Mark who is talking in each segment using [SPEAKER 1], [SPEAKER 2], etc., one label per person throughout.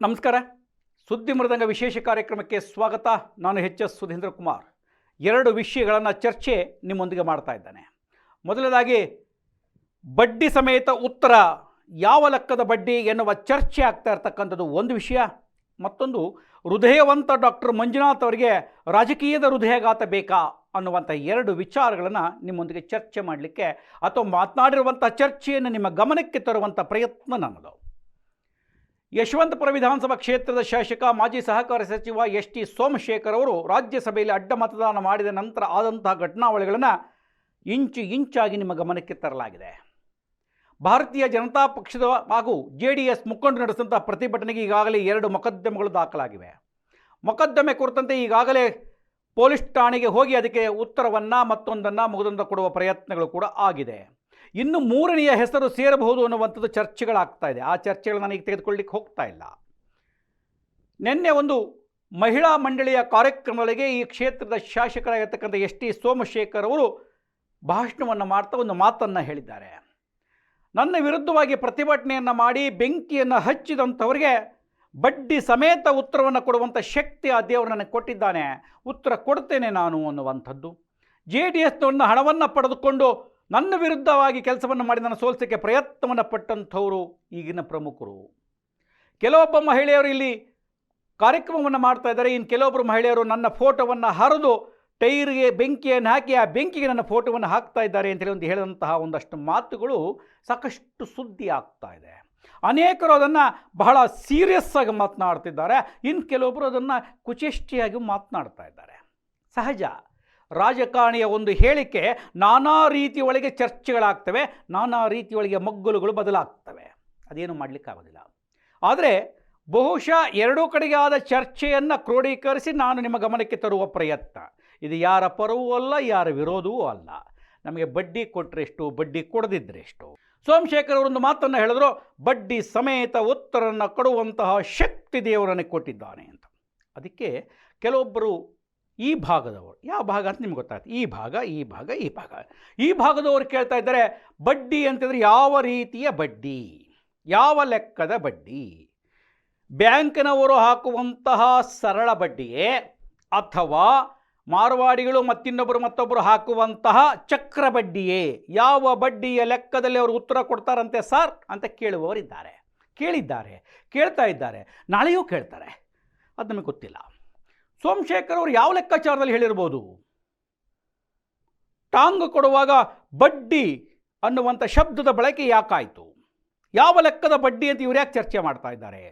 [SPEAKER 1] ನಮಸ್ಕಾರ. ಸುದ್ದಿ ಮೃದಂಗ ವಿಶೇಷ ಕಾರ್ಯಕ್ರಮಕ್ಕೆ ಸ್ವಾಗತ. ನಾನು ಎಚ್ ಎಸ್ ಸುಧೀಂದ್ರ ಕುಮಾರ್. ಎರಡು ವಿಷಯಗಳನ್ನು ಚರ್ಚೆ ನಿಮ್ಮೊಂದಿಗೆ ಮಾಡ್ತಾ ಇದ್ದಾನೆ. ಮೊದಲನೇದಾಗಿ, ಬಡ್ಡಿ ಸಮೇತ ಉತ್ತರ ಯಾವ ಲೆಕ್ಕದ ಬಡ್ಡಿ ಎನ್ನುವ ಚರ್ಚೆ ಆಗ್ತಾ ಇರ್ತಕ್ಕಂಥದ್ದು ಒಂದು ವಿಷಯ. ಮತ್ತೊಂದು, ಹೃದಯವಂತ ಡಾಕ್ಟರ್ ಮಂಜುನಾಥ್ ಅವರಿಗೆ ರಾಜಕೀಯದ ಹೃದಯಘಾತ ಬೇಕಾ ಅನ್ನುವಂಥ ಎರಡು ವಿಚಾರಗಳನ್ನು ನಿಮ್ಮೊಂದಿಗೆ ಚರ್ಚೆ ಮಾಡಲಿಕ್ಕೆ ಅಥವಾ ಮಾತನಾಡಿರುವಂಥ ಚರ್ಚೆಯನ್ನು ನಿಮ್ಮ ಗಮನಕ್ಕೆ ತರುವಂಥ ಪ್ರಯತ್ನ ನನ್ನದು. ಯಶವಂತಪುರ ವಿಧಾನಸಭಾ ಕ್ಷೇತ್ರದ ಶಾಸಕ, ಮಾಜಿ ಸಹಕಾರ ಸಚಿವ ಎಸ್ ಟಿ ಸೋಮಶೇಖರ್ ಅವರು ರಾಜ್ಯಸಭೆಯಲ್ಲಿ ಅಡ್ಡ ಮತದಾನ ಮಾಡಿದ ನಂತರ ಆದಂತಹ ಘಟನಾವಳಿಗಳನ್ನು ಇಂಚು ಇಂಚಾಗಿ ನಿಮ್ಮ ಗಮನಕ್ಕೆ ತರಲಾಗಿದೆ. ಭಾರತೀಯ ಜನತಾ ಪಕ್ಷದ ಹಾಗೂ ಜೆ ಡಿ ಎಸ್ ಮುಖಂಡರು ನಡೆಸಿದಂಥ ಪ್ರತಿಭಟನೆಗೆ ಈಗಾಗಲೇ ಎರಡು ಮೊಕದ್ದಮೆಗಳು ದಾಖಲಾಗಿವೆ. ಮೊಕದ್ದಮೆ ಕುರಿತಂತೆ ಈಗಾಗಲೇ ಪೊಲೀಸ್ ಠಾಣೆಗೆ ಹೋಗಿ ಅದಕ್ಕೆ ಉತ್ತರವನ್ನು ಮತ್ತೊಂದನ್ನು ಮುಗಿದೊಂದು ಕೊಡುವ ಪ್ರಯತ್ನಗಳು ಕೂಡ ಆಗಿದೆ. ಇನ್ನು ಮೂರನೆಯ ಹೆಸರು ಸೇರಬಹುದು ಅನ್ನುವಂಥದ್ದು ಚರ್ಚೆಗಳಾಗ್ತಾ ಇದೆ. ಆ ಚರ್ಚೆಗಳು ನನಗೆ ತೆಗೆದುಕೊಳ್ಳಿಕ್ಕೆ ಹೋಗ್ತಾ ಇಲ್ಲ. ನಿನ್ನೆ ಒಂದು ಮಹಿಳಾ ಮಂಡಳಿಯ ಕಾರ್ಯಕ್ರಮಗಳಿಗೆ ಈ ಕ್ಷೇತ್ರದ ಶಾಸಕರಾಗಿರ್ತಕ್ಕಂಥ ಎಸ್ ಟಿ ಸೋಮಶೇಖರ್ ಅವರು ಭಾಷಣವನ್ನು ಮಾಡ್ತಾ ಒಂದು ಮಾತನ್ನು ಹೇಳಿದ್ದಾರೆ. ನನ್ನ ವಿರುದ್ಧವಾಗಿ ಪ್ರತಿಭಟನೆಯನ್ನು ಮಾಡಿ ಬೆಂಕಿಯನ್ನು ಹಚ್ಚಿದಂಥವ್ರಿಗೆ ಬಡ್ಡಿ ಸಮೇತ ಉತ್ತರವನ್ನು ಕೊಡುವಂಥ ಶಕ್ತಿ ಆ ದೇವರು ನನಗೆ ಕೊಟ್ಟಿದ್ದಾನೆ. ಉತ್ತರ ಕೊಡ್ತೇನೆ ನಾನು ಅನ್ನುವಂಥದ್ದು. ಜೆ ಡಿ ಎಸ್ನ ಹಣವನ್ನು ಪಡೆದುಕೊಂಡು ನನ್ನ ವಿರುದ್ಧವಾಗಿ ಕೆಲಸವನ್ನು ಮಾಡಿ ನನ್ನ ಸೋಲ್ಸೋಕ್ಕೆ ಪ್ರಯತ್ನವನ್ನು ಪಟ್ಟಂಥವರು ಈಗಿನ ಪ್ರಮುಖರು. ಕೆಲವೊಬ್ಬ ಮಹಿಳೆಯರು ಇಲ್ಲಿ ಕಾರ್ಯಕ್ರಮವನ್ನು ಮಾಡ್ತಾ ಇದ್ದಾರೆ. ಇನ್ನು ಕೆಲವೊಬ್ಬರು ಮಹಿಳೆಯರು ನನ್ನ ಫೋಟೋವನ್ನು ಹರಿದು ಟೈರ್ಗೆ, ಬೆಂಕಿಯನ್ನು ಹಾಕಿ ಆ ಬೆಂಕಿಗೆ ನನ್ನ ಫೋಟೋವನ್ನು ಹಾಕ್ತಾ ಇದ್ದಾರೆ ಅಂತೇಳಿ ಒಂದು ಹೇಳಿದಂತಹ ಒಂದಷ್ಟು ಮಾತುಗಳು ಸಾಕಷ್ಟು ಸುದ್ದಿ ಆಗ್ತಾ ಇದೆ. ಅನೇಕರು ಅದನ್ನು ಬಹಳ ಸೀರಿಯಸ್ ಆಗಿ ಮಾತನಾಡ್ತಿದ್ದಾರೆ. ಇನ್ನು ಕೆಲವೊಬ್ಬರು ಅದನ್ನು ಕುಚೇಷ್ಟಿಯಾಗಿ ಮಾತನಾಡ್ತಾ ಇದ್ದಾರೆ. ಸಹಜ. ರಾಜಕಾರಣಿಯ ಒಂದು ಹೇಳಿಕೆ ನಾನಾ ರೀತಿಯೊಳಗೆ ಚರ್ಚೆಗಳಾಗ್ತವೆ, ನಾನಾ ರೀತಿಯೊಳಗೆ ಮಗ್ಗುಲುಗಳು ಬದಲಾಗ್ತವೆ. ಅದೇನು ಮಾಡಲಿಕ್ಕಾಗೋದಿಲ್ಲ. ಆದರೆ ಬಹುಶಃ ಎರಡೂ ಕಡೆಗೆ ಆದ ಚರ್ಚೆಯನ್ನು ಕ್ರೋಢೀಕರಿಸಿ ನಾನು ನಿಮ್ಮ ಗಮನಕ್ಕೆ ತರುವ ಪ್ರಯತ್ನ. ಇದು ಯಾರ ಪರವೂ ಅಲ್ಲ, ಯಾರ ವಿರೋಧವೂ ಅಲ್ಲ. ನಮಗೆ ಬಡ್ಡಿ ಕೊಟ್ಟರೆ ಎಷ್ಟು ಬಡ್ಡಿ ಕೊಡದಿದ್ದರೆ ಎಷ್ಟು ಸೋಮಶೇಖರ್ ಅವರೊಂದು ಮಾತನ್ನು ಹೇಳಿದ್ರು, ಬಡ್ಡಿ ಸಮೇತ ಉತ್ತರನ್ನು ಕೊಡುವಂತಹ ಶಕ್ತಿ ದೇವರನ್ನು ಕೊಟ್ಟಿದ್ದಾನೆ ಅಂತ. ಅದಕ್ಕೆ ಕೆಲವೊಬ್ಬರು ಈ ಭಾಗದವರು. ಯಾವ ಭಾಗ ಅಂತ ನಿಮ್ಗೆ ಗೊತ್ತಾಯ್ತು ಈ ಭಾಗ ಈ ಭಾಗ ಈ ಭಾಗ. ಈ ಭಾಗದವರು ಕೇಳ್ತಾ ಇದ್ದಾರೆ, ಬಡ್ಡಿ ಅಂತಂದರೆ ಯಾವ ರೀತಿಯ ಬಡ್ಡಿ? ಯಾವ ಲೆಕ್ಕದ ಬಡ್ಡಿ? ಬ್ಯಾಂಕಿನವರು ಹಾಕುವಂತಹ ಸರಳ ಬಡ್ಡಿಯೇ ಅಥವಾ ಮಾರ್ವಾಡಿಗಳು ಮತ್ತಿನ್ನೊಬ್ಬರು ಮತ್ತೊಬ್ಬರು ಹಾಕುವಂತಹ ಚಕ್ರ ಬಡ್ಡಿಯೇ? ಯಾವ ಬಡ್ಡಿಯ ಲೆಕ್ಕದಲ್ಲಿ ಅವರು ಉತ್ತರ ಕೊಡ್ತಾರಂತೆ ಸರ್ ಅಂತ ಕೇಳುವವರಿದ್ದಾರೆ. ಕೇಳಿದ್ದಾರೆ, ಕೇಳ್ತಾ ಇದ್ದಾರೆ. ನಾಳೆಯೂ ಕೇಳ್ತಾರೆ. ಅದು ನಮಗೆ ಗೊತ್ತಿಲ್ಲ. ಸೋಮಶೇಖರ್ ಅವರು ಯಾವ ಲೆಕ್ಕಾಚಾರದಲ್ಲಿ ಹೇಳಿರ್ಬೋದು? ಟಾಂಗ್ ಕೊಡುವಾಗ ಬಡ್ಡಿ ಅನ್ನುವಂಥ ಶಬ್ದದ ಬಳಕೆ ಯಾಕಾಯಿತು? ಯಾವ ಲೆಕ್ಕದ ಬಡ್ಡಿ ಅಂತ ಇವ್ರು ಯಾಕೆ ಚರ್ಚೆ ಮಾಡ್ತಾ ಇದ್ದಾರೆ?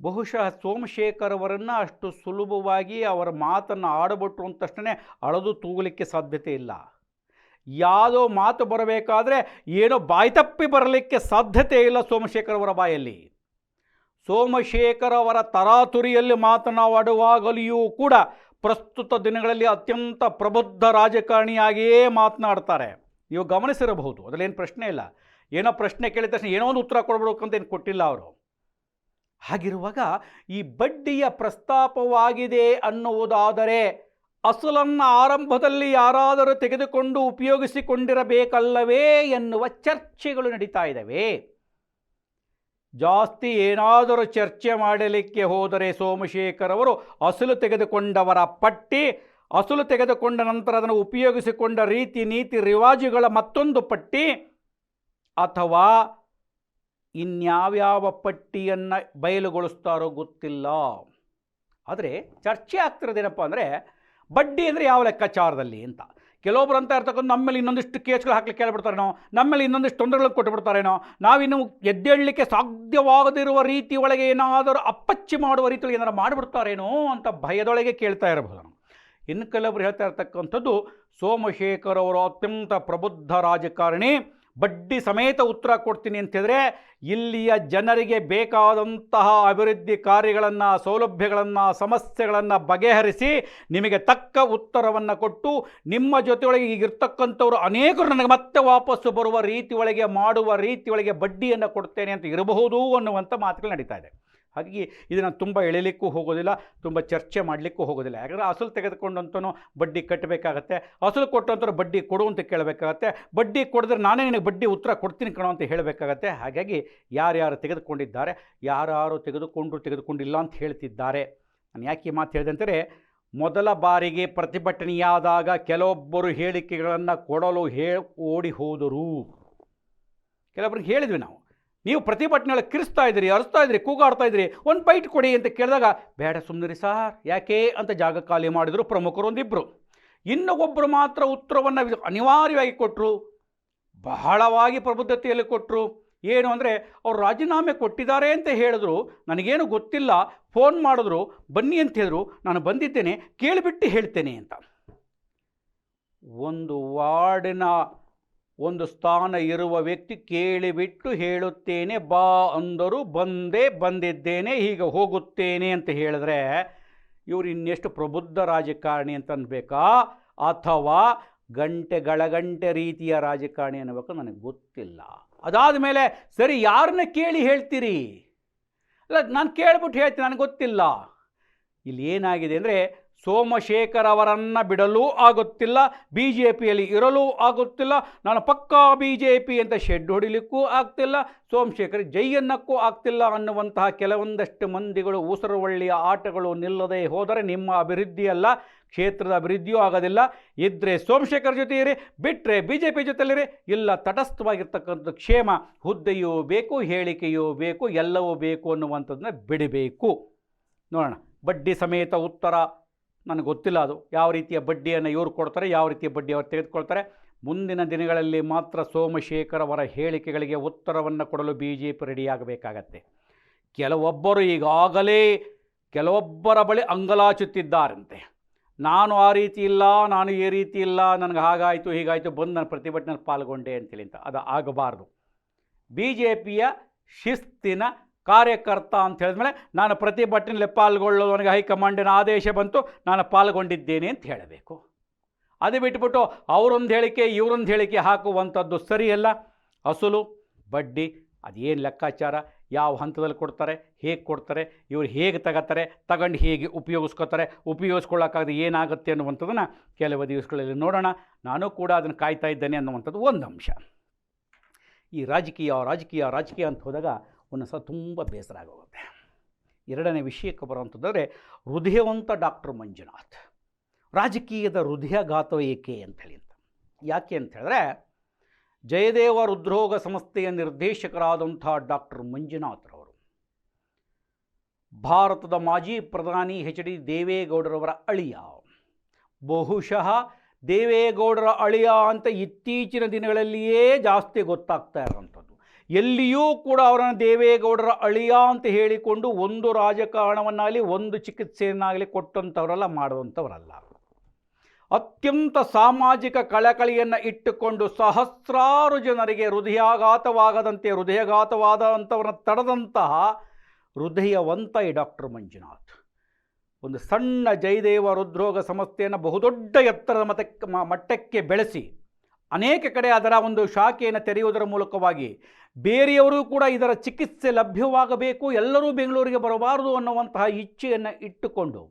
[SPEAKER 1] ಬಹುಶಃ ಸೋಮಶೇಖರ್ ಅವರನ್ನು ಅಷ್ಟು ಸುಲಭವಾಗಿ ಅವರ ಮಾತನ್ನು ಆಡಬಿಟ್ರು ಅಂತಷ್ಟೇ ಅಳದು ತೂಗಲಿಕ್ಕೆ ಸಾಧ್ಯತೆ ಇಲ್ಲ. ಯಾವುದೋ ಮಾತು ಬರಬೇಕಾದ್ರೆ ಏನೋ ಬಾಯ್ತಪ್ಪಿ ಬರಲಿಕ್ಕೆ ಸಾಧ್ಯತೆ ಇಲ್ಲ ಸೋಮಶೇಖರ್ ಅವರ ಬಾಯಲ್ಲಿ. ಸೋಮಶೇಖರ್ ತರಾತುರಿಯಲ್ಲಿ ಮಾತನಾಡುವಾಗಲಿಯೂ ಕೂಡ ಪ್ರಸ್ತುತ ದಿನಗಳಲ್ಲಿ ಅತ್ಯಂತ ಪ್ರಬುದ್ಧ ರಾಜಕಾರಣಿಯಾಗಿಯೇ ಮಾತನಾಡ್ತಾರೆ. ನೀವು ಗಮನಿಸಿರಬಹುದು, ಅದರಲ್ಲೇನು ಪ್ರಶ್ನೆ ಇಲ್ಲ. ಏನೋ ಪ್ರಶ್ನೆ ಕೇಳಿದ ತಕ್ಷಣ ಏನೋ ಒಂದು ಉತ್ತರ ಕೊಡಬೇಕು ಅಂತ ಏನು ಕೊಟ್ಟಿಲ್ಲ ಅವರು. ಹಾಗಿರುವಾಗ ಈ ಬಡ್ಡಿಯ ಪ್ರಸ್ತಾಪವಾಗಿದೆ ಅನ್ನುವುದಾದರೆ ಅಸಲನ್ನು ಆರಂಭದಲ್ಲಿ ಯಾರಾದರೂ ತೆಗೆದುಕೊಂಡು ಉಪಯೋಗಿಸಿಕೊಂಡಿರಬೇಕಲ್ಲವೇ ಎನ್ನುವ ಚರ್ಚೆಗಳು ನಡೀತಾ ಇದ್ದಾವೆ. ಜಾಸ್ತಿ ಏನಾದರೂ ಚರ್ಚೆ ಮಾಡಲಿಕ್ಕೆ ಹೋದರೆ ಸೋಮಶೇಖರ್ ಅವರು ಅಸಲು ತೆಗೆದುಕೊಂಡವರ ಪಟ್ಟಿ, ಅಸಲು ತೆಗೆದುಕೊಂಡ ನಂತರ ಅದನ್ನು ಉಪಯೋಗಿಸಿಕೊಂಡ ರೀತಿ ನೀತಿ ರಿವಾಜುಗಳ ಮತ್ತೊಂದು ಪಟ್ಟಿ, ಅಥವಾ ಇನ್ಯಾವ್ಯಾವ ಪಟ್ಟಿಯನ್ನು ಬಯಲುಗೊಳಿಸ್ತಾರೋ ಗೊತ್ತಿಲ್ಲ. ಆದರೆ ಚರ್ಚೆ ಆಗ್ತಿರೋದೇನಪ್ಪ ಅಂದರೆ ಬಡ್ಡಿ ಅಂದರೆ ಯಾವ ಲೆಕ್ಕಾಚಾರದಲ್ಲಿ ಅಂತ. ಕೆಲವೊಬ್ರು ಅಂತ ಇರ್ತಕ್ಕಂಥ ಮೇಲೆ ಇನ್ನೊಂದಿಷ್ಟು ಕೇಸ್ಗಳು ಹಾಕ್ಲಿಕ್ಕೆ ನಮ್ಮ ನಮ್ಮಲ್ಲಿ ಇನ್ನೊಂದಿಷ್ಟು ತೊಂದರೆಗಳು ಕೊಟ್ಟು ಬಿಡ್ತಾರೇನೋ ನಾವಿನ್ನು ಎದ್ದೇಳಲಿಕ್ಕೆ ಸಾಧ್ಯವಾಗದಿರುವ ರೀತಿ ಒಳಗೆ ಏನಾದರೂ ಅಪ್ಪಚ್ಚಿ ಮಾಡುವ ರೀತಿಯಲ್ಲಿ ಏನಾರು ಮಾಡಿಬಿಡ್ತಾರೇನೋ ಅಂತ ಭಯದೊಳಗೆ ಕೇಳ್ತಾ ಇರಬಹುದು ನಾವು. ಇನ್ನು ಕೆಲವರು ಹೇಳ್ತಾ ಇರ್ತಕ್ಕಂಥದ್ದು, ಸೋಮಶೇಖರ್ ಅವರು ಅತ್ಯಂತ ಪ್ರಬುದ್ಧ ರಾಜಕಾರಣಿ. ಬಡ್ಡಿ ಸಮೇತ ಉತ್ತರ ಕೊಡ್ತೀನಿ ಅಂತಿದ್ರೆ ಇಲ್ಲಿಯ ಜನರಿಗೆ ಬೇಕಾದಂತಹ ಅಭಿವೃದ್ಧಿ ಕಾರ್ಯಗಳನ್ನು, ಸೌಲಭ್ಯಗಳನ್ನು, ಸಮಸ್ಯೆಗಳನ್ನು ಬಗೆಹರಿಸಿ ನಿಮಗೆ ತಕ್ಕ ಉತ್ತರವನ್ನು ಕೊಟ್ಟು ನಿಮ್ಮ ಜೊತೆಯೊಳಗೆ ಈಗಿರ್ತಕ್ಕಂಥವ್ರು ಅನೇಕರು ನನಗೆ ಮತ್ತೆ ವಾಪಸ್ಸು ಬರುವ ರೀತಿಯೊಳಗೆ ಮಾಡುವ ರೀತಿಯೊಳಗೆ ಬಡ್ಡಿಯನ್ನು ಕೊಡ್ತೇನೆ ಅಂತ ಇರಬಹುದು ಅನ್ನುವಂಥ ಮಾತುಗಳು ನಡೀತಾ ಇದೆ. ಹಾಗಾಗಿ ಇದನ್ನು ತುಂಬ ಎಳಿಲಿಕ್ಕೂ ಹೋಗೋದಿಲ್ಲ, ತುಂಬ ಚರ್ಚೆ ಮಾಡಲಿಕ್ಕೂ ಹೋಗೋದಿಲ್ಲ. ಯಾಕಂದರೆ ಅಸಲು ತೆಗೆದುಕೊಂಡಂತನೂ ಬಡ್ಡಿ ಕಟ್ಟಬೇಕಾಗತ್ತೆ ಅಸಲು ಕೊಟ್ಟಂತರೂ ಬಡ್ಡಿ ಕೊಡು ಅಂತ ಕೇಳಬೇಕಾಗತ್ತೆ, ಬಡ್ಡಿ ಕೊಡಿದ್ರೆ ನಾನೇ ನಿನಗೆ ಬಡ್ಡಿ ಉತ್ತರ ಕೊಡ್ತೀನಿ ಕಣೋ ಅಂತ ಹೇಳಬೇಕಾಗತ್ತೆ. ಹಾಗಾಗಿ ಯಾರ್ಯಾರು ತೆಗೆದುಕೊಂಡಿದ್ದಾರೆ ಯಾರ್ಯಾರು ತೆಗೆದುಕೊಂಡ್ರು ತೆಗೆದುಕೊಂಡಿಲ್ಲ ಅಂತ ಹೇಳ್ತಿದ್ದಾರೆ. ನಾನು ಯಾಕೆ ಮಾತು ಹೇಳಿದೆ ಮೊದಲ ಬಾರಿಗೆ ಪ್ರತಿಭಟನೆಯಾದಾಗ ಕೆಲವೊಬ್ಬರು ಹೇಳಿಕೆಗಳನ್ನು ಕೊಡಲು ಹೇ, ಓಡಿ ಹೋದರು. ಕೆಲವೊಬ್ರಿಗೆ ಹೇಳಿದ್ವಿ ನಾವು. ನೀವು ಪ್ರತಿಭಟನೆ ಕಿರಿಸ್ತಾ ಇದ್ದೀರಿ, ಅರಿಸ್ತಾ ಇದ್ದೀರಿ, ಕೂಗಾಡ್ತಾ ಇದ್ದೀರಿ, ಒಂದು ಬೈಟ್ ಕೊಡಿ ಅಂತ ಕೇಳಿದಾಗ, ಬೇಡ ಸುಮ್ಮನಿರಿ ಸಾರ್, ಯಾಕೆ ಅಂತ ಜಾಗ ಖಾಲಿ ಮಾಡಿದರು ಪ್ರಮುಖರು ಒಂದಿಬ್ಬರು ಇನ್ನು ಒಬ್ಬರು ಮಾತ್ರ ಉತ್ತರವನ್ನು ಅನಿವಾರ್ಯವಾಗಿ ಕೊಟ್ಟರು ಬಹಳವಾಗಿ ಪ್ರಬುದ್ಧತೆಯಲ್ಲಿ ಕೊಟ್ಟರು ಏನು ಅಂದರೆ, ಅವರು ರಾಜೀನಾಮೆ ಕೊಟ್ಟಿದ್ದಾರೆ ಅಂತ ಹೇಳಿದ್ರು, ನನಗೇನು ಗೊತ್ತಿಲ್ಲ ಫೋನ್ ಮಾಡಿದ್ರು, ಬನ್ನಿ ಅಂತ ಹೇಳಿದ್ರು, ನಾನು ಬಂದಿದ್ದೇನೆ, ಕೇಳಿಬಿಟ್ಟು ಹೇಳ್ತೇನೆ ಅಂತ. ಒಂದು ವಾರ್ಡಿನ ಒಂದು ಸ್ಥಾನ ಇರುವ ವ್ಯಕ್ತಿ ಕೇಳಿಬಿಟ್ಟು ಹೇಳುತ್ತೇನೆ, ಬಾ ಅಂದರು ಬಂದೇ ಬಂದಿದ್ದೇನೆ, ಹೀಗೆ ಹೋಗುತ್ತೇನೆ ಅಂತ ಹೇಳಿದ್ರೆ ಇವರು ಇನ್ನೆಷ್ಟು ಪ್ರಬುದ್ಧ ರಾಜಕಾರಣಿ ಅಂತ ಅನ್ಬೇಕಾ? ಅಥವಾ ಗಂಟೆಗಳ ಗಂಟೆ ರೀತಿಯ ರಾಜಕಾರಣಿ ಅನ್ನಬೇಕು ನನಗೆ ಗೊತ್ತಿಲ್ಲ. ಅದಾದ ಮೇಲೆ ಸರಿ ಯಾರನ್ನ ಕೇಳಿ ಹೇಳ್ತೀರಿ? ಅಲ್ಲ, ನಾನು ಕೇಳ್ಬಿಟ್ಟು ಹೇಳ್ತೀನಿ, ನನಗೆ ಗೊತ್ತಿಲ್ಲ. ಇಲ್ಲಿ ಏನಾಗಿದೆ ಅಂದರೆ ಸೋಮಶೇಖರ್ ಅವರನ್ನು ಬಿಡಲೂ ಆಗುತ್ತಿಲ್ಲ ಬಿ ಜೆ ಪಿಯಲ್ಲಿ ಇರಲು ಆಗುತ್ತಿಲ್ಲ, ನಾನು ಪಕ್ಕಾ ಬಿ ಜೆ ಪಿ ಅಂತ ಶೆಡ್ ಹೊಡಿಲಿಕ್ಕೂ ಆಗ್ತಿಲ್ಲ, ಸೋಮಶೇಖರ್ ಜೈಯನ್ನಕ್ಕೂ ಆಗ್ತಿಲ್ಲ ಅನ್ನುವಂತಹ ಕೆಲವೊಂದಷ್ಟು ಮಂದಿಗಳು ಉಸರುವಳ್ಳಿಯ ಆಟಗಳು ನಿಲ್ಲದೆ ಹೋದರೆ ನಿಮ್ಮ ಅಭಿವೃದ್ಧಿಯಲ್ಲ, ಕ್ಷೇತ್ರದ ಅಭಿವೃದ್ಧಿಯೂ ಆಗೋದಿಲ್ಲ. ಇದ್ದರೆ ಸೋಮಶೇಖರ್ ಜೊತೆ ಇರಿ ಬಿಟ್ಟರೆ ಬಿ ಜೆ ಪಿ ಜೊತೆಲಿರಿ. ಇಲ್ಲ, ತಟಸ್ಥವಾಗಿರ್ತಕ್ಕಂಥ ಕ್ಷೇಮ, ಹುದ್ದೆಯೂ ಬೇಕು, ಹೇಳಿಕೆಯೂ ಬೇಕು, ಎಲ್ಲವೂ ಬೇಕು ಅನ್ನುವಂಥದ್ದನ್ನ ಬಿಡಬೇಕು. ನೋಡೋಣ, ಬಡ್ಡಿ ಸಮೇತ ಉತ್ತರ ನನಗೆ ಗೊತ್ತಿಲ್ಲ ಅದು. ಯಾವ ರೀತಿಯ ಬಡ್ಡಿಯನ್ನು ಇವರು ಕೊಡ್ತಾರೆ, ಯಾವ ರೀತಿಯ ಬಡ್ಡಿ ಅವರು ತೆಗೆದುಕೊಳ್ತಾರೆ. ಮುಂದಿನ ದಿನಗಳಲ್ಲಿ ಮಾತ್ರ ಸೋಮಶೇಖರ್ ಅವರ ಹೇಳಿಕೆಗಳಿಗೆ ಉತ್ತರವನ್ನು ಕೊಡಲು ಬಿ ಜೆ ಪಿ ರೆಡಿಯಾಗಬೇಕಾಗತ್ತೆ ಕೆಲವೊಬ್ಬರು ಈಗಾಗಲೇ ಕೆಲವೊಬ್ಬರ ಬಳಿ ಅಂಗಲಾಚುತ್ತಿದ್ದಾರಂತೆ. ನಾನು ಆ ರೀತಿ ಇಲ್ಲ, ನಾನು ಈ ರೀತಿ ಇಲ್ಲ, ನನಗೆ ಹಾಗಾಯಿತು, ಹೀಗಾಯಿತು, ಬಂದು ನಾನು ಪ್ರತಿಭಟನೆ ಪಾಲ್ಗೊಂಡೆ ಅಂತೇಳಿ ಅಂತ. ಅದು ಆಗಬಾರ್ದು. ಬಿ ಜೆ ಪಿಯ ಶಿಸ್ತಿನ ಕಾರ್ಯಕರ್ತ ಅಂತ ಹೇಳಿದ್ಮೇಲೆ ನಾನು ಪ್ರತಿಭಟನೆಯಲ್ಲಿ ಪಾಲ್ಗೊಳ್ಳೋದು, ನನಗೆ ಹೈಕಮಾಂಡಿನ ಆದೇಶ ಬಂತು, ನಾನು ಪಾಲ್ಗೊಂಡಿದ್ದೇನೆ ಅಂತ ಹೇಳಬೇಕು. ಅದು ಬಿಟ್ಬಿಟ್ಟು ಅವರೊಂದು ಹೇಳಿಕೆ, ಇವರೊಂದು ಹೇಳಿಕೆ ಹಾಕುವಂಥದ್ದು ಸರಿಯಲ್ಲ. ಅಸಲು, ಬಡ್ಡಿ, ಅದೇನು ಲೆಕ್ಕಾಚಾರ, ಯಾವ ಹಂತದಲ್ಲಿ ಕೊಡ್ತಾರೆ, ಹೇಗೆ ಕೊಡ್ತಾರೆ, ಇವರು ಹೇಗೆ ತಗೋತಾರೆ, ತಗೊಂಡು ಹೇಗೆ ಉಪಯೋಗಿಸ್ಕೋತಾರೆ, ಉಪಯೋಗಿಸ್ಕೊಳ್ಳೋಕ್ಕಾಗದೆ ಏನಾಗುತ್ತೆ ಅನ್ನುವಂಥದ್ದನ್ನು ಕೆಲವು ದಿವಸಗಳಲ್ಲಿ ನೋಡೋಣ. ನಾನು ಕೂಡ ಅದನ್ನು ಕಾಯ್ತಾ ಇದ್ದೇನೆ ಅನ್ನುವಂಥದ್ದು ಒಂದು ಅಂಶ. ಈ ರಾಜಕೀಯ ರಾಜಕೀಯ ರಾಜಕೀಯ ಅಂತ ಹೋದಾಗ ಒಂದು ಸಲ ತುಂಬ ಬೇಸರ ಆಗೋಗುತ್ತೆ ಎರಡನೇ ವಿಷಯಕ್ಕೆ ಬರುವಂಥದ್ದಾದರೆ, ಹೃದಯವಂತ ಡಾಕ್ಟರ್ ಮಂಜುನಾಥ್. ರಾಜಕೀಯದ ಹೃದಯಘಾತ ಏಕೆ ಅಂಥೇಳಿ ಅಂತ. ಯಾಕೆ ಅಂತ ಹೇಳಿದ್ರೆ, ಜಯದೇವ ಹೃದ್ರೋಗ ಸಂಸ್ಥೆಯ ನಿರ್ದೇಶಕರಾದಂಥ ಡಾಕ್ಟರ್ ಮಂಜುನಾಥ್ರವರು ಭಾರತದ ಮಾಜಿ ಪ್ರಧಾನಿ ಹೆಚ್ ಡಿ ದೇವೇಗೌಡರವರ ಅಳಿಯ, ಬಹುಶಃ ದೇವೇಗೌಡರ ಅಳಿಯ ಅಂತ ಇತ್ತೀಚಿನ ದಿನಗಳಲ್ಲಿಯೇ ಜಾಸ್ತಿ ಗೊತ್ತಾಗ್ತಾ ಇರೋವಂಥದ್ದು ಎಲ್ಲಿಯೂ ಕೂಡ ಅವರನ್ನು ದೇವೇಗೌಡರ ಅಳಿಯ ಅಂತ ಹೇಳಿಕೊಂಡು ಒಂದು ರಾಜಕಾರಣವನ್ನಾಗಲಿ, ಒಂದು ಚಿಕಿತ್ಸೆಯನ್ನಾಗಲಿ ಕೊಟ್ಟಂಥವರಲ್ಲ ಮಾಡುವಂಥವರಲ್ಲ. ಅತ್ಯಂತ ಸಾಮಾಜಿಕ ಕಳಕಳಿಯನ್ನು ಇಟ್ಟುಕೊಂಡು ಸಹಸ್ರಾರು ಜನರಿಗೆ ಹೃದಯಾಘಾತವಾಗದಂತೆ, ಹೃದಯಾಘಾತವಾದಂಥವರನ್ನು ತಡೆದಂತಹ ಹೃದಯವಂತ ಈ ಡಾಕ್ಟರ್ ಮಂಜುನಾಥ್. ಒಂದು ಸಣ್ಣ ಜಯದೇವ ಹೃದ್ರೋಗ ಸಮಸ್ಯೆಯನ್ನು ಬಹುದೊಡ್ಡ ಎತ್ತರದ ಮತಕ್ಕೆ ಮಟ್ಟಕ್ಕೆ ಬೆಳೆಸಿ ಅನೇಕ ಕಡೆ ಅದರ ಒಂದು ಶಾಖೆಯನ್ನು ತೆರೆಯುವುದರ ಮೂಲಕವಾಗಿ ಬೇರೆಯವರು ಕೂಡ ಇದರ ಚಿಕಿತ್ಸೆ ಲಭ್ಯವಾಗಬೇಕು, ಎಲ್ಲರೂ ಬೆಂಗಳೂರಿಗೆ ಬರಬಾರದು ಅನ್ನುವಂತಹ ಇಚ್ಛೆಯನ್ನು ಇಟ್ಟುಕೊಂಡು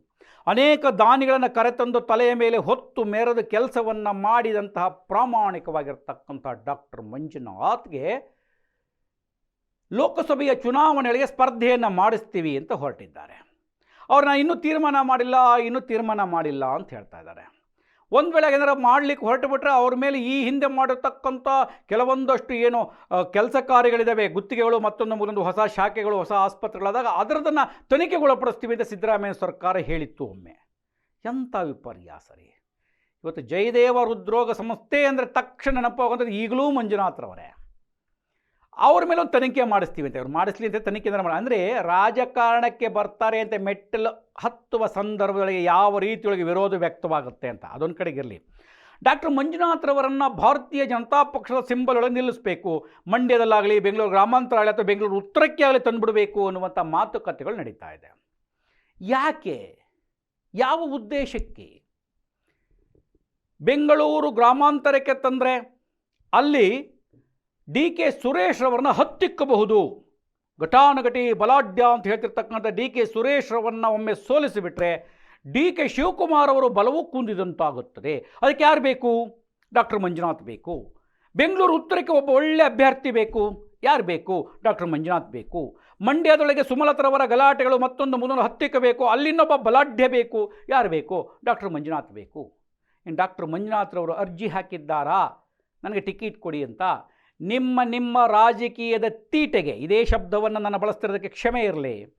[SPEAKER 1] ಅನೇಕ ದಾನಿಗಳನ್ನು ಕರೆತಂದು ತಲೆಯ ಮೇಲೆ ಹೊತ್ತು ಮೆರೆದು ಕೆಲಸವನ್ನು ಮಾಡಿದಂತಹ ಪ್ರಾಮಾಣಿಕವಾಗಿರ್ತಕ್ಕಂಥ ಡಾಕ್ಟರ್ ಮಂಜುನಾಥ್ಗೆ ಲೋಕಸಭೆಯ ಚುನಾವಣೆಗಳಿಗೆ ಸ್ಪರ್ಧೆಯನ್ನು ಮಾಡಿಸ್ತೀವಿ ಅಂತ ಹೊರಟಿದ್ದಾರೆ. ಅವ್ರನ್ನ ಇನ್ನೂ ತೀರ್ಮಾನ ಮಾಡಿಲ್ಲ, ಇನ್ನೂ ತೀರ್ಮಾನ ಮಾಡಿಲ್ಲ ಅಂತ ಹೇಳ್ತಾ ಇದ್ದಾರೆ. ಒಂದು ವೇಳೆ ಏನಾರ ಮಾಡಲಿಕ್ಕೆ ಹೊರಟು ಬಿಟ್ರೆ ಅವ್ರ ಮೇಲೆ ಈ ಹಿಂದೆ ಮಾಡಿರ್ತಕ್ಕಂಥ ಕೆಲವೊಂದಷ್ಟು ಏನು ಕೆಲಸ ಕಾರ್ಯಗಳಿದ್ದಾವೆ ಗುತ್ತಿಗೆಗಳು ಮತ್ತೊಂದು ಮೂಲೊಂದು ಹೊಸ ಶಾಖೆಗಳು, ಹೊಸ ಆಸ್ಪತ್ರೆಗಳಾದಾಗ ಅದರದನ್ನು ತನಿಖೆಗೊಳಪಡಿಸ್ತೀವಿ ಅಂತ ಸಿದ್ದರಾಮಯ್ಯ ಸರ್ಕಾರ ಹೇಳಿತ್ತು ಒಮ್ಮೆ. ಎಂಥ ವಿಪರ್ಯಾಸ ರೀ ಇವತ್ತು ಜಯದೇವ ಹೃದ್ರೋಗ ಸಂಸ್ಥೆ ಅಂದರೆ ತಕ್ಷಣ ನೆನಪಾಗುವಂಥದ್ದು ಈಗಲೂ ಮಂಜುನಾಥ್ರವರೇ. ಅವ್ರ ಮೇಲೆ ಒಂದು ತನಿಖೆ ಮಾಡಿಸ್ತೀವಿ ಅಂತ ಅವ್ರು ಮಾಡಿಸ್ಲಿ ಅಂತ ತನಿಖೆ ಮಾಡಿ ಅಂದರೆ ರಾಜಕಾರಣಕ್ಕೆ ಬರ್ತಾರೆ ಅಂತ ಮೆಟ್ಟಲು ಹತ್ತುವ ಸಂದರ್ಭದೊಳಗೆ ಯಾವ ರೀತಿಯೊಳಗೆ ವಿರೋಧ ವ್ಯಕ್ತವಾಗುತ್ತೆ ಅಂತ. ಅದೊಂದು ಕಡೆಗಿರಲಿ ಡಾಕ್ಟರ್ ಮಂಜುನಾಥ್ರವರನ್ನು ಭಾರತೀಯ ಜನತಾ ಪಕ್ಷದ ಸಿಂಬಲ್ ಒಳಗೆ ನಿಲ್ಲಿಸಬೇಕು. ಮಂಡ್ಯದಲ್ಲಾಗಲಿ, ಬೆಂಗಳೂರು ಗ್ರಾಮಾಂತರ ಆಗಲಿ ಅಥವಾ ಬೆಂಗಳೂರು ಉತ್ತರಕ್ಕೆ ಆಗಲಿ ತಂದುಬಿಡಬೇಕು ಅನ್ನುವಂಥ ಮಾತುಕತೆಗಳು ನಡೀತಾ ಇದೆ. ಯಾಕೆ? ಯಾವ ಉದ್ದೇಶಕ್ಕೆ? ಬೆಂಗಳೂರು ಗ್ರಾಮಾಂತರಕ್ಕೆ ತಂದರೆ ಅಲ್ಲಿ ಡಿ ಕೆ ಸುರೇಶ್ ರವರನ್ನ ಹತ್ತಿಕ್ಕಬಹುದು. ಘಟಾನುಘಟಿ ಬಲಾಢ್ಯ ಅಂತ ಹೇಳ್ತಿರ್ತಕ್ಕಂಥ ಡಿ ಕೆ ಸುರೇಶ್ರವನ್ನು ಒಮ್ಮೆ ಸೋಲಿಸಿಬಿಟ್ರೆ ಡಿ ಕೆ ಶಿವಕುಮಾರ್ ಅವರು ಬಲವೂ ಕುಂದಿದಂತಾಗುತ್ತದೆ. ಅದಕ್ಕೆ ಯಾರು ಬೇಕು? ಡಾಕ್ಟರ್ ಮಂಜುನಾಥ್ ಬೇಕು. ಬೆಂಗಳೂರು ಉತ್ತರಕ್ಕೆ ಒಬ್ಬ ಒಳ್ಳೆ ಅಭ್ಯರ್ಥಿ ಬೇಕು. ಯಾರು ಬೇಕು? ಡಾಕ್ಟರ್ ಮಂಜುನಾಥ್ ಬೇಕು. ಮಂಡ್ಯದೊಳಗೆ ಸುಮಲತರವರ ಗಲಾಟೆಗಳು ಮತ್ತೊಂದು ಮುಂದೊಂದು ಹತ್ತಿಕ್ಕಬೇಕು. ಅಲ್ಲಿನ್ನೊಬ್ಬ ಬಲಾಢ್ಯ ಬೇಕು. ಯಾರು ಬೇಕು? ಡಾಕ್ಟರ್ ಮಂಜುನಾಥ್ ಬೇಕು. ಇನ್ನು ಡಾಕ್ಟರ್ ಮಂಜುನಾಥ್ರವರು ಅರ್ಜಿ ಹಾಕಿದ್ದಾರಾ? ನನಗೆ ಟಿಕೆಟ್ ಕೊಡಿ ಅಂತ. ನಿಮ್ಮ ನಿಮ್ಮ ರಾಜಕೀಯದ ತೀಟೆಗೆ, ಇದೇ ಶಬ್ದವನ್ನು ನಾನು ಬಳಸ್ತಿರೋದಕ್ಕೆ ಕ್ಷಮೆ ಇರಲಿ.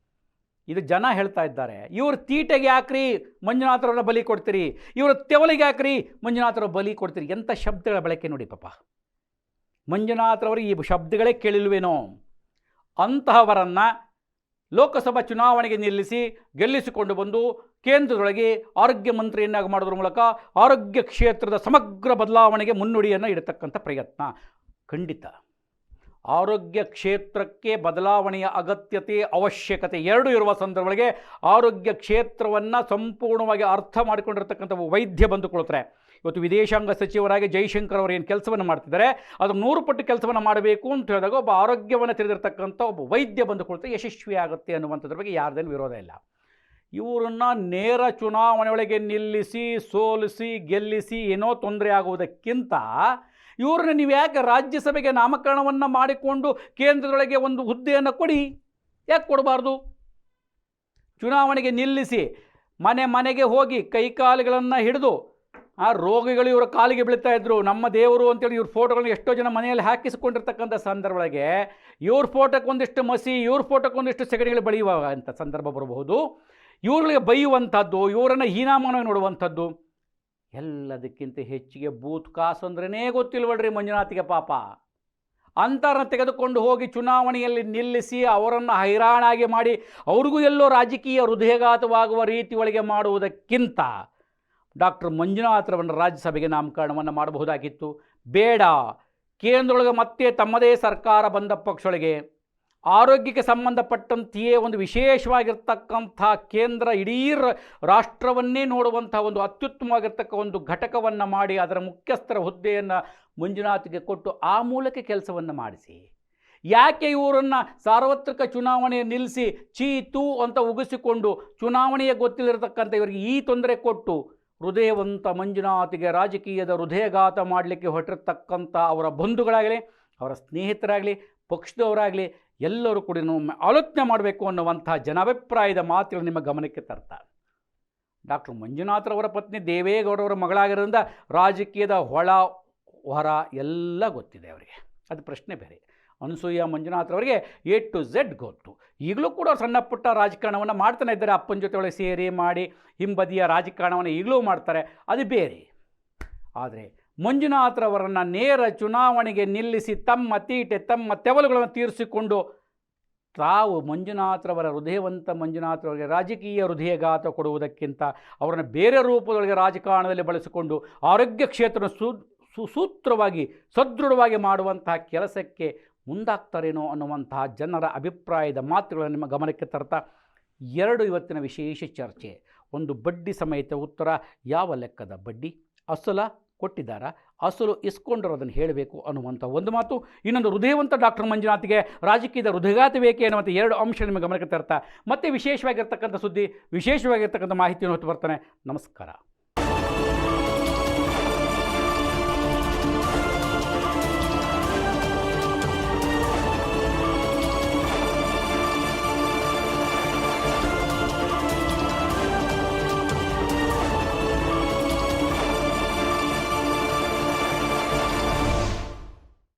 [SPEAKER 1] ಇದು ಜನ ಹೇಳ್ತಾ ಇದ್ದಾರೆ. ಇವ್ರ ತೀಟೆಗೆ ಯಾಕ್ರಿ ಮಂಜುನಾಥರವ್ರನ್ನ ಬಲಿ ಕೊಡ್ತೀರಿ? ಇವರ ತೆವಲಿಗೆ ಯಾಕ್ರಿ ಮಂಜುನಾಥರ ಬಲಿ ಕೊಡ್ತೀರಿ? ಎಂಥ ಶಬ್ದಗಳ ಬಳಕೆ ನೋಡಿ ಪಾಪ. ಮಂಜುನಾಥರವರು ಈ ಶಬ್ದಗಳೇ ಕೇಳಿಲ್ವೇನೋ? ಅಂತಹವರನ್ನು ಲೋಕಸಭಾ ಚುನಾವಣೆಗೆ ನಿಲ್ಲಿಸಿ, ಗೆಲ್ಲಿಸಿಕೊಂಡು ಬಂದು, ಕೇಂದ್ರದೊಳಗೆ ಆರೋಗ್ಯ ಮಂತ್ರಿಯನ್ನಾಗಿ ಮಾಡೋದ್ರ ಮೂಲಕ ಆರೋಗ್ಯ ಕ್ಷೇತ್ರದ ಸಮಗ್ರ ಬದಲಾವಣೆಗೆ ಮುನ್ನುಡಿಯನ್ನು ಇಡತಕ್ಕಂಥ ಪ್ರಯತ್ನ. ಖಂಡಿತ. ಆರೋಗ್ಯ ಕ್ಷೇತ್ರಕ್ಕೆ ಬದಲಾವಣೆಯ ಅಗತ್ಯತೆ ಅವಶ್ಯಕತೆ ಎರಡೂ ಇರುವ ಸಂದರ್ಭಗಳಿಗೆ ಆರೋಗ್ಯ ಕ್ಷೇತ್ರವನ್ನು ಸಂಪೂರ್ಣವಾಗಿ ಅರ್ಥ ಮಾಡಿಕೊಂಡಿರ್ತಕ್ಕಂಥ ವೈದ್ಯ ಬಂದುಕೊಳ್ತಾರೆ. ಇವತ್ತು ವಿದೇಶಾಂಗ ಸಚಿವರಾಗಿ ಜೈಶಂಕರ್ ಅವರು ಏನು ಕೆಲಸವನ್ನು ಮಾಡ್ತಿದ್ದಾರೆ ಅದು ನೂರು ಪಟ್ಟು ಕೆಲಸವನ್ನು ಮಾಡಬೇಕು ಅಂತ ಹೇಳಿದಾಗ ಒಬ್ಬ ಆರೋಗ್ಯವನ್ನು ತಿಳಿದಿರ್ತಕ್ಕಂಥ ಒಬ್ಬ ವೈದ್ಯ ಬಂದುಕೊಳ್ತಾರೆ, ಯಶಸ್ವಿ ಆಗುತ್ತೆ ಅನ್ನುವಂಥದ್ರ ಬಗ್ಗೆ ಯಾರ್ದೇನು ವಿರೋಧ ಇಲ್ಲ. ಇವರನ್ನು ನೇರ ಚುನಾವಣೆಯೊಳಗೆ ನಿಲ್ಲಿಸಿ, ಸೋಲಿಸಿ, ಗೆಲ್ಲಿಸಿ ಏನೋ ತೊಂದರೆ ಆಗುವುದಕ್ಕಿಂತ ಇವ್ರನ್ನ ನೀವು ಯಾಕೆ ರಾಜ್ಯಸಭೆಗೆ ನಾಮಕರಣವನ್ನು ಮಾಡಿಕೊಂಡು ಕೇಂದ್ರದೊಳಗೆ ಒಂದು ಹುದ್ದೆಯನ್ನು ಕೊಡಿ? ಯಾಕೆ ಕೊಡಬಾರ್ದು? ಚುನಾವಣೆಗೆ ನಿಲ್ಲಿಸಿ, ಮನೆ ಮನೆಗೆ ಹೋಗಿ ಕೈಕಾಲುಗಳನ್ನು ಹಿಡಿದು, ಆ ರೋಗಿಗಳು ಇವರ ಕಾಲಿಗೆ ಬೀಳ್ತಾ ಇದ್ರು, ನಮ್ಮ ದೇವರು ಅಂತೇಳಿ ಇವ್ರ ಫೋಟೋಗಳನ್ನ ಎಷ್ಟೋ ಜನ ಮನೆಯಲ್ಲಿ ಹಾಕಿಸಿಕೊಂಡಿರ್ತಕ್ಕಂಥ ಸಂದರ್ಭದೊಳಗೆ ಇವ್ರ ಫೋಟೋಕ್ಕೆ ಒಂದಿಷ್ಟು ಮಸಿ, ಇವ್ರ ಫೋಟೋಕ್ಕೆ ಒಂದಿಷ್ಟು ಸೆಗಣಿಗಳು ಬೆಳೆಯುವ ಸಂದರ್ಭ ಬರಬಹುದು. ಇವ್ರಿಗೆ ಬೈಯುವಂಥದ್ದು, ಇವರನ್ನು ಹೀನಾಮಾನವಾಗಿ ನೋಡುವಂಥದ್ದು. ಎಲ್ಲದಕ್ಕಿಂತ ಹೆಚ್ಚಿಗೆ ಬೂತ್ ಕಾಸು ಅಂದ್ರೇ ಗೊತ್ತಿಲ್ವಡ್ರಿ ಮಂಜುನಾಥಿಗೆ ಪಾಪ. ಅಂತರನ್ನ ತೆಗೆದುಕೊಂಡು ಹೋಗಿ ಚುನಾವಣೆಯಲ್ಲಿ ನಿಲ್ಲಿಸಿ ಅವರನ್ನು ಹೈರಾಣಾಗಿ ಮಾಡಿ ಅವ್ರಿಗೂ ಎಲ್ಲೋ ರಾಜಕೀಯ ಹೃದಯಘಾತವಾಗುವ ರೀತಿ ಒಳಗೆ ಮಾಡುವುದಕ್ಕಿಂತ ಡಾಕ್ಟರ್ ಮಂಜುನಾಥರವನ್ನು ರಾಜ್ಯಸಭೆಗೆ ನಾಮಕರಣವನ್ನು ಮಾಡಬಹುದಾಗಿತ್ತು. ಬೇಡ. ಕೇಂದ್ರದೊಳಗೆ ಮತ್ತೆ ತಮ್ಮದೇ ಸರ್ಕಾರ ಬಂದ ಪಕ್ಷದೊಳಗೆ ಆರೋಗ್ಯಕ್ಕೆ ಸಂಬಂಧಪಟ್ಟಂತೆಯೇ ಒಂದು ವಿಶೇಷವಾಗಿರ್ತಕ್ಕಂಥ ಕೇಂದ್ರ ಇಡೀ ರಾಷ್ಟ್ರವನ್ನೇ ನೋಡುವಂಥ ಒಂದು ಅತ್ಯುತ್ತಮವಾಗಿರ್ತಕ್ಕ ಒಂದು ಘಟಕವನ್ನು ಮಾಡಿ ಅದರ ಮುಖ್ಯಸ್ಥರ ಹುದ್ದೆಯನ್ನು ಮಂಜುನಾಥ್ಗೆ ಕೊಟ್ಟು ಆ ಮೂಲಕ ಕೆಲಸವನ್ನು ಮಾಡಿಸಿ. ಯಾಕೆ ಇವರನ್ನು ಸಾರ್ವತ್ರಿಕ ಚುನಾವಣೆ ನಿಲ್ಲಿಸಿ ಚೀ ತೂ ಅಂತ ಉಗಿಸಿಕೊಂಡು ಚುನಾವಣೆಯ ಗೊತ್ತಿಲ್ಲಿರತಕ್ಕಂಥ ಇವರಿಗೆ ಈ ತೊಂದರೆ ಕೊಟ್ಟು ಹೃದಯವಂತ ಮಂಜುನಾಥಿಗೆ ರಾಜಕೀಯದ ಹೃದಯಘಾತ ಮಾಡಲಿಕ್ಕೆ ಹೊರಟಿರ್ತಕ್ಕಂಥ ಅವರ ಬಂಧುಗಳಾಗಲಿ, ಅವರ ಸ್ನೇಹಿತರಾಗಲಿ, ಪಕ್ಷದವರಾಗಲಿ ಎಲ್ಲರೂ ಕೂಡ ಆಲೋಚನೆ ಮಾಡಬೇಕು ಅನ್ನುವಂಥ ಜನಾಭಿಪ್ರಾಯದ ಮಾತುಗಳು ನಿಮ್ಮ ಗಮನಕ್ಕೆ ತರ್ತಾರೆ ಡಾಕ್ಟರ್ ಮಂಜುನಾಥರವರ ಪತ್ನಿ ದೇವೇಗೌಡರವರ ಮಗಳಾಗಿರೋದ್ರಿಂದ ರಾಜಕೀಯದ ಹೊಳ, ಹೊರ ಎಲ್ಲ ಗೊತ್ತಿದೆ ಅವರಿಗೆ. ಅದು ಪ್ರಶ್ನೆ ಬೇರೆ. ಅನಸೂಯ ಮಂಜುನಾಥರವರಿಗೆ ಎ ಟು ಝೆಡ್ ಗೊತ್ತು. ಈಗಲೂ ಕೂಡ ಸಣ್ಣ ಪುಟ್ಟ ರಾಜಕಾರಣವನ್ನು ಮಾಡ್ತಾನೆ ಇದ್ದಾರೆ. ಅಪ್ಪನ ಜೊತೆ ಸೇರಿ ಮಾಡಿ ಹಿಂಬದಿಯ ರಾಜಕಾರಣವನ್ನು ಈಗಲೂ ಮಾಡ್ತಾರೆ. ಅದು ಬೇರೆ. ಆದರೆ ಮಂಜುನಾಥರವರನ್ನು ನೇರ ಚುನಾವಣೆಗೆ ನಿಲ್ಲಿಸಿ ತಮ್ಮ ತೀಟೆ, ತಮ್ಮ ತೆವಲುಗಳನ್ನು ತೀರಿಸಿಕೊಂಡು ತಾವು ಮಂಜುನಾಥ್ರವರ ಹೃದಯವಂತ, ಮಂಜುನಾಥ್ರವರಿಗೆ ರಾಜಕೀಯ ಹೃದಯಘಾತ ಕೊಡುವುದಕ್ಕಿಂತ ಅವರನ್ನು ಬೇರೆ ರೂಪದೊಳಗೆ ರಾಜಕಾರಣದಲ್ಲಿ ಬಳಸಿಕೊಂಡು ಆರೋಗ್ಯ ಕ್ಷೇತ್ರ ಸು ಸುಸೂತ್ರವಾಗಿ ಸದೃಢವಾಗಿ ಮಾಡುವಂತಹ ಕೆಲಸಕ್ಕೆ ಮುಂದಾಗ್ತಾರೇನೋ ಅನ್ನುವಂತಹ ಜನರ ಅಭಿಪ್ರಾಯದ ಮಾತುಗಳನ್ನು ನಿಮ್ಮ ಗಮನಕ್ಕೆ ತರ್ತಾ ಎರಡು ಇವತ್ತಿನ ವಿಶೇಷ ಚರ್ಚೆ. ಒಂದು ಬಡ್ಡಿ ಸಮೇತ ಉತ್ತರ, ಯಾವ ಲೆಕ್ಕದ ಬಡ್ಡಿ? ಅಸಲ ಕೊಟ್ಟಿದ್ದಾರಾ. ಅಸಲು ಇಸ್ಕೊಂಡಿರೋದನ್ನು ಹೇಳಬೇಕು ಅನ್ನುವಂಥ ಒಂದು ಮಾತು. ಇನ್ನೊಂದು ಹೃದಯವಂತ ಡಾಕ್ಟರ್ ಮಂಜುನಾಥ್ಗೆ ರಾಜಕೀಯದ ಹೃದಯಘಾತ ಬೇಕೆ ಅನ್ನುವಂಥ ಎರಡು ಅಂಶ ನಿಮಗೆ ಗಮನಕ್ಕೆ ತರ್ತಾ. ಮತ್ತೆ ವಿಶೇಷವಾಗಿರ್ತಕ್ಕಂಥ ಸುದ್ದಿ, ವಿಶೇಷವಾಗಿರ್ತಕ್ಕಂಥ ಮಾಹಿತಿಯನ್ನು ಹೊತ್ತು ಬರ್ತಾನೆ. ನಮಸ್ಕಾರ.